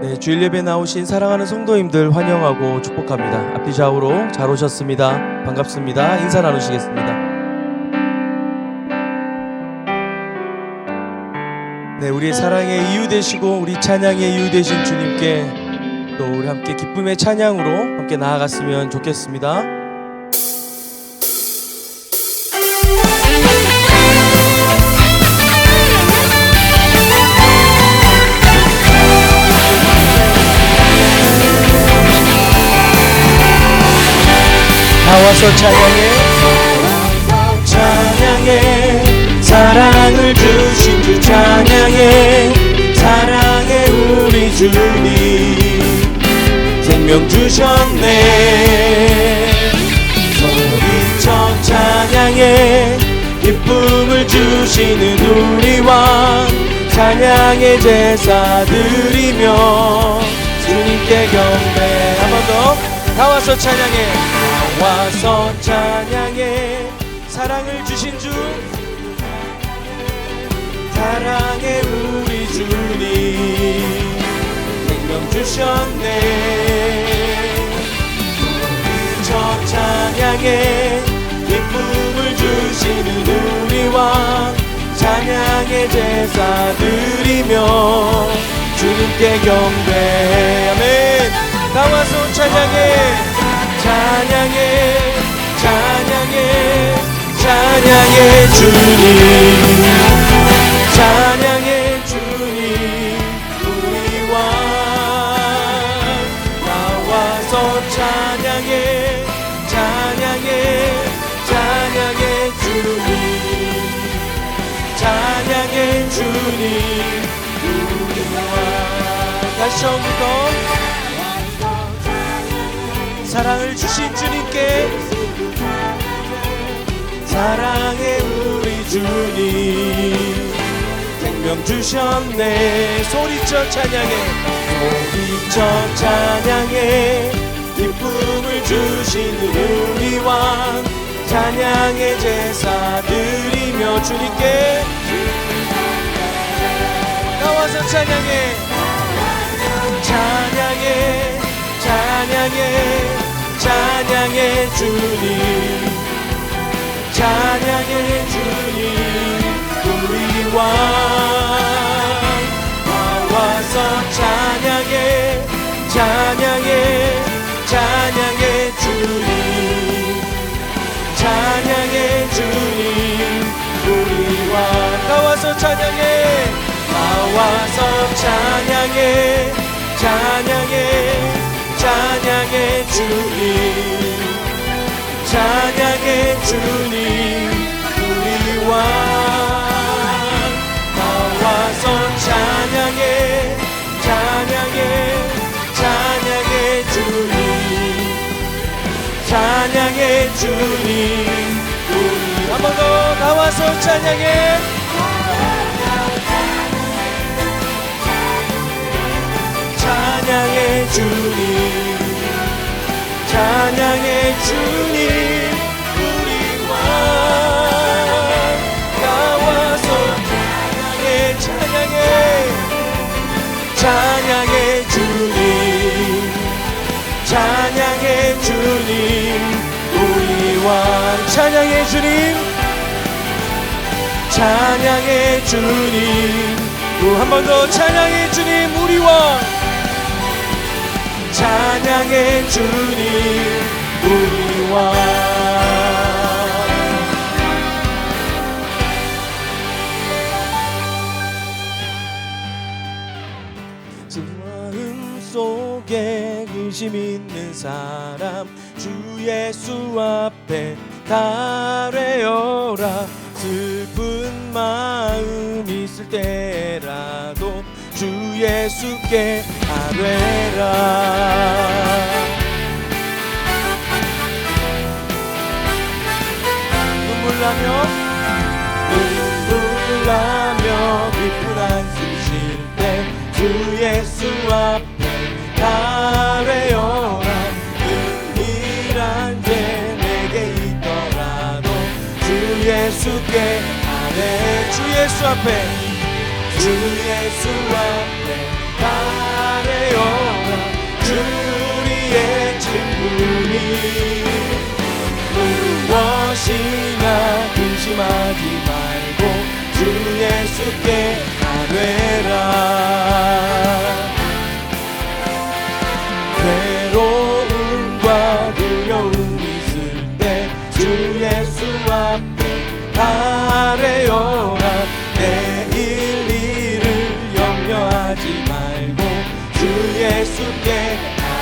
네, 주일 예배 나오신 사랑하는 성도님들 환영하고 축복합니다. 앞뒤 좌우로 잘 오셨습니다. 반갑습니다. 인사 나누시겠습니다. 네, 우리의 사랑의 이유 되시고 우리 찬양의 이유 되신 주님께 또 우리 함께 기쁨의 찬양으로 함께 나아갔으면 좋겠습니다. 나와서 찬양해. 찬양해. 사랑을 주신 주 찬양해. 사랑해 우리 주님. 생명 주셨네. 소리쳐 찬양해. 기쁨을 주시는 우리 왕 찬양의 제사 드리며 주님께 경배. 한 번 더. 나와서 찬양해. 나 와서 찬양해. 사랑을 주신 주. 사랑해 우리 주님. 생명 주셨네. 저 찬양해. 기쁨을 주시는 우리 왕 찬양의 제사 드리며 주님께 경배 아멘 나와서 찬양해 찬양해 찬양해 찬양해 주님. 찬양해 주님. 우리 왕 나와서 찬양해 찬양해 찬양해 주님. 찬양해 주님. 우리 왕 다시 처음부터 사랑을 주신 주님께 사랑해 우리 주님. 생명 주셨네. 소리쳐 찬양해. 소리쳐 찬양해. 기쁨을 주시는 우리 왕 찬양의 제사 드리며 주님께 나와서 찬양해. 찬양해. 찬양해 찬양해 주님. 찬양해 주님. 우리 왕 나와서 찬양해 찬양해 찬양해 주님. 찬양해 주님. 우리 왕 나와서 찬양해 나와서 찬양해 찬양해 주님. 찬양해 주님. 우리 왕 나와서 찬양해 찬양해 찬양해 주님. 찬양해 주님. 우리 한 번 더 나와서 찬양해. 찬양해 주님 찬양해 주님 우리 왕 나와서 찬양해 찬양해 찬양해 주님 찬양해 주님 우리 왕 찬양해 주님 찬양해 주님. 한번 더 찬양해 주님 우리 왕 찬양해 주님 우리 왕 마음 속에 근심 있는 사람 주 예수 앞에 달래어라. 슬픈 마음 있을 때라도 주 예수께 아뢰라. 눈물 나며 눈물 나며 깊은 한숨 쉴 때 주 예수 앞에 달래어라. 은밀한 죄 내게 있더라도 주 예수께 아뢰 주 예수 앞에 주 예수 앞에 아래오라 주의 직분이 무엇이나 근심하지 말고 주 예수께 아뢰라.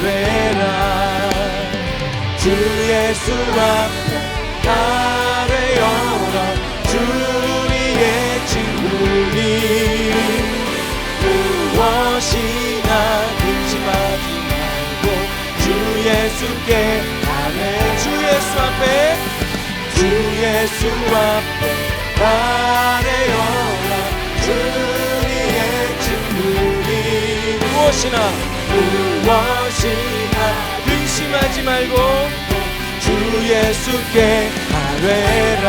아뢰라. 주 예수 앞에 아뢰어라. 주리의 친구니 무엇이나 근심하지 말고 주 예수께 아뢰 주 예수 앞에. 주 예수 앞에 아뢰어라. 주리의 친구니 무엇이나 무엇이나 근심 하지 말고 주 예수께 아뢰라.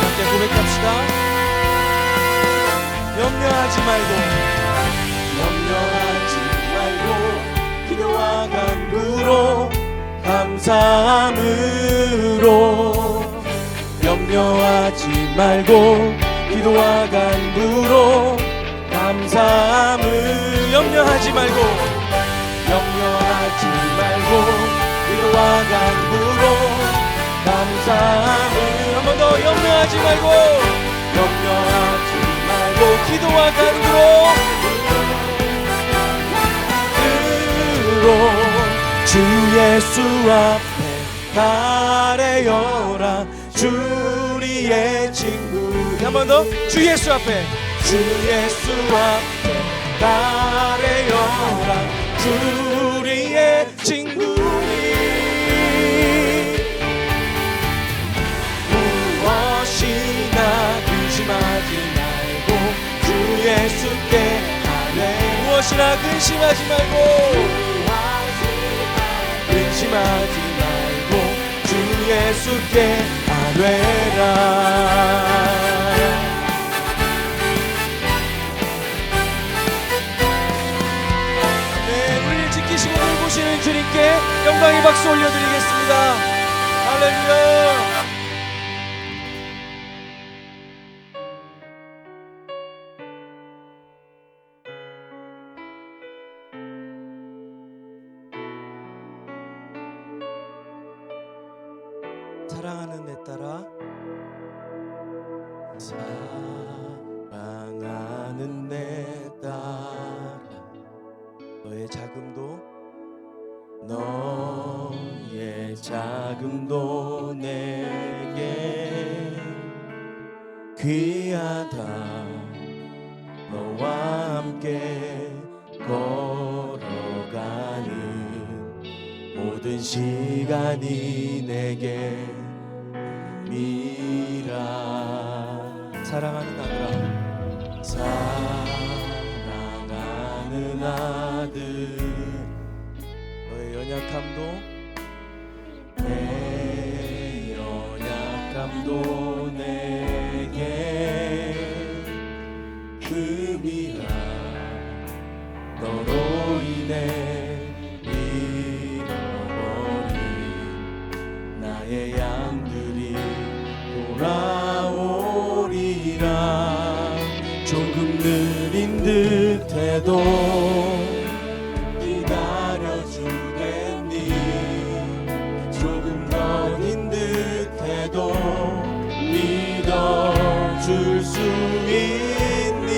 함께 고백합시다. 염려하지 말고 염려하지 말고 기도와 간구로 감사함으로 염려하지 말고 기도와 간구로 감사함을 염려하지 말고 염려하지 말고 기도와 간구로 감사함을 한번 더 염려하지 말고 염려하지 말고 기도와 간구로 예수 앞에 가래여라. 주리의 친구 한번 더. 주 예수 앞에. 주 예수 앞에 가래여라. 주리의 친구니 무엇이나 근심하지 말고 주 예수께 아뢰 무엇이나 근심하지 말고 근심하지 말고 주 예수께 아뢰라 네, 우리를 지키시고 돌보시는 주님께 영광의 박수 올려드리겠습니다. 할렐루야. 사랑하는 내 딸아 사랑하는 내 딸아 너의 자금도 너의 자금도 내게 귀하다 너와 함께 걸어가는 모든 시간이 내게 미라 사랑하는 아들아. 사랑하는 아들. 너의 연약함도 내 연약함도 있니?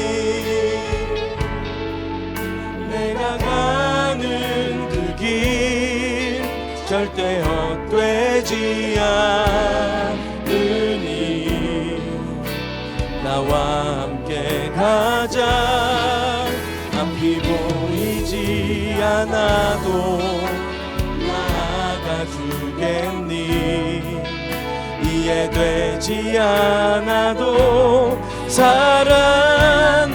내가 가는 그 길 절대 헛되지 않으니. 나와 함께 가자. 앞이 보이지 않아도 나아가 주겠니? 이해되지 않아도 살아내주겠니?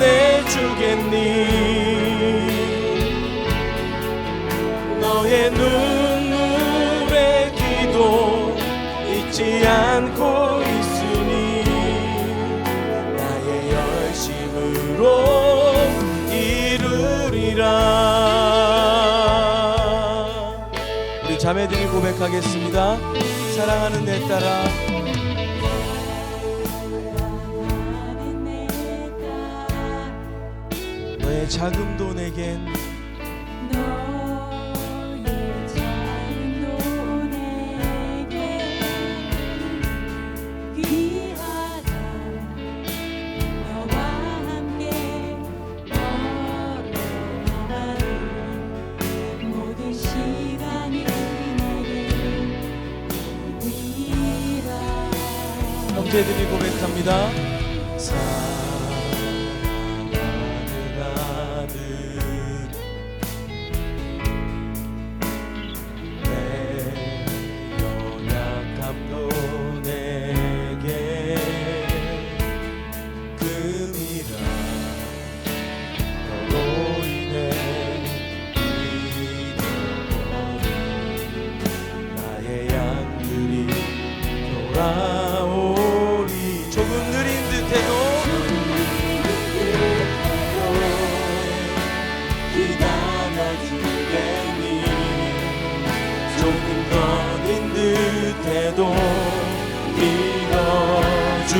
너의 눈물의 기도 잊지 않고 있으니 나의 열심으로 이루리라. 우리 자매들이 고백하겠습니다. 사랑하는 내 딸아 너의 자금도 내겐 너의 자유로 내게 귀하다 너와 함께 걸어가는 모든 시간이 내게 위라 형제들이 고백합니다. 사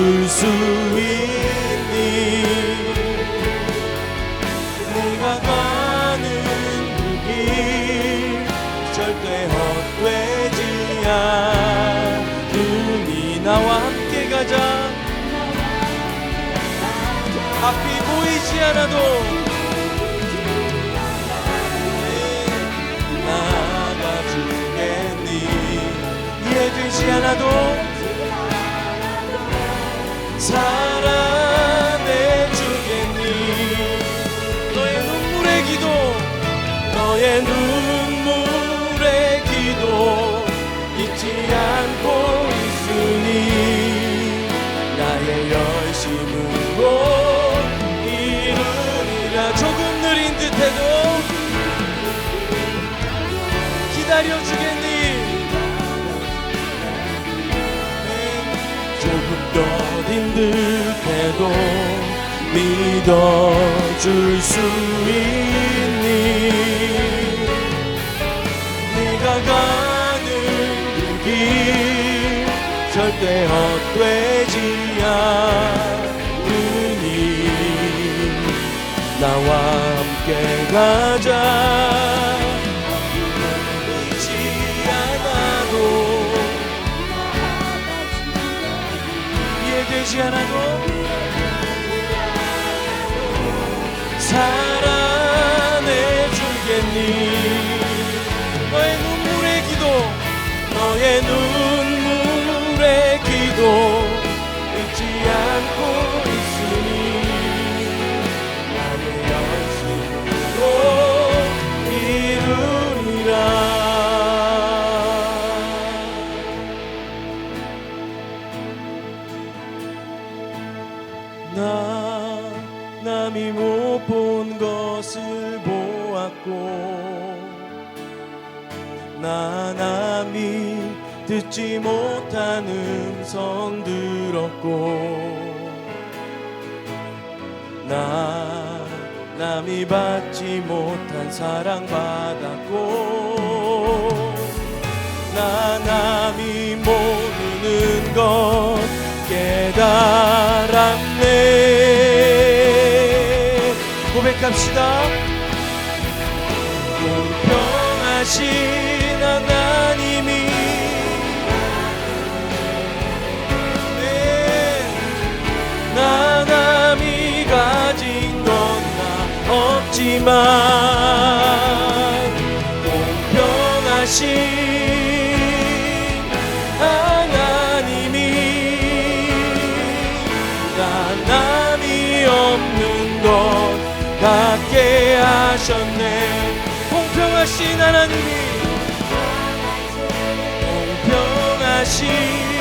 줄 수 있니? 네가 가는 그길 절대 헛되지 않으니 나와 함께 가자. 앞이 보이지 않아도 나가주겠니? 이해되지 않아도 사랑해주겠니? 너의 눈물의 기도 너의 눈물의 기도 잊지 않고 있으니 나의 열심으로 더딘 듯해도 믿어줄 수 있니? 네가 가는 그길 절대 헛되지 않으니. 나와 함께 가자 이해되지 않아도 사랑해주겠니? 너의 눈물의 기도 너의 눈물의 기도 들었고 나 남이 받지 못한 사랑 받았고 나 남이 모르는 것 깨달았네. 고백합시다. 공평하신 없지만 공평하신 하나님이 나 남이 없는 것 같게 하셨네. 공평하신 하나님이 공평하신